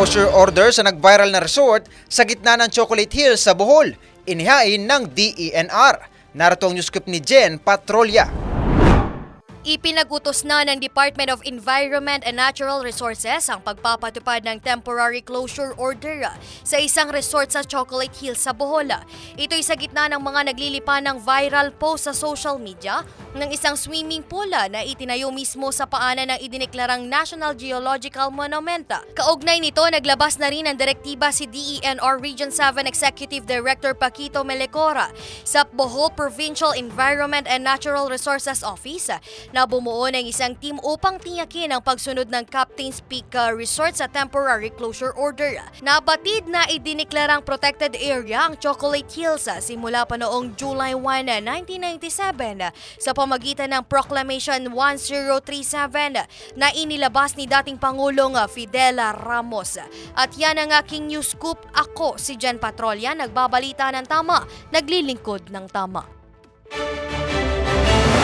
Closure order sa nag-viral na resort sa gitna ng Chocolate Hills sa Bohol. Inihain ng DENR. Narito ang newsclip ni Jen Patrolya. Ipinag-utos na ng Department of Environment and Natural Resources ang pagpapatupad ng temporary closure order sa isang resort sa Chocolate Hills sa Bohol. Ito'y sa gitna ng mga naglilipan ng viral post sa social media ng isang swimming pool na itinayo mismo sa paanan ng idineklarang National Geological Monument. Kaugnay nito, naglabas na rin ng direktiba si DENR Region 7 Executive Director Paquito Melecora sa Bohol Provincial Environment and Natural Resources Office na bumuo ng isang team upang tiyakin ang pagsunod ng Captain's Peak uh, Resort sa temporary closure order. Nabatid na idineklarang protected area ang Chocolate Hills uh, simula pa noong July 1, uh, 1997 uh, sa pamagitan ng Proclamation 1037 na inilabas ni dating Pangulong Fidel Ramos. At yan ang aking news scoop. Ako si Jen Patrolya, nagbabalita ng tama, naglilingkod ng tama.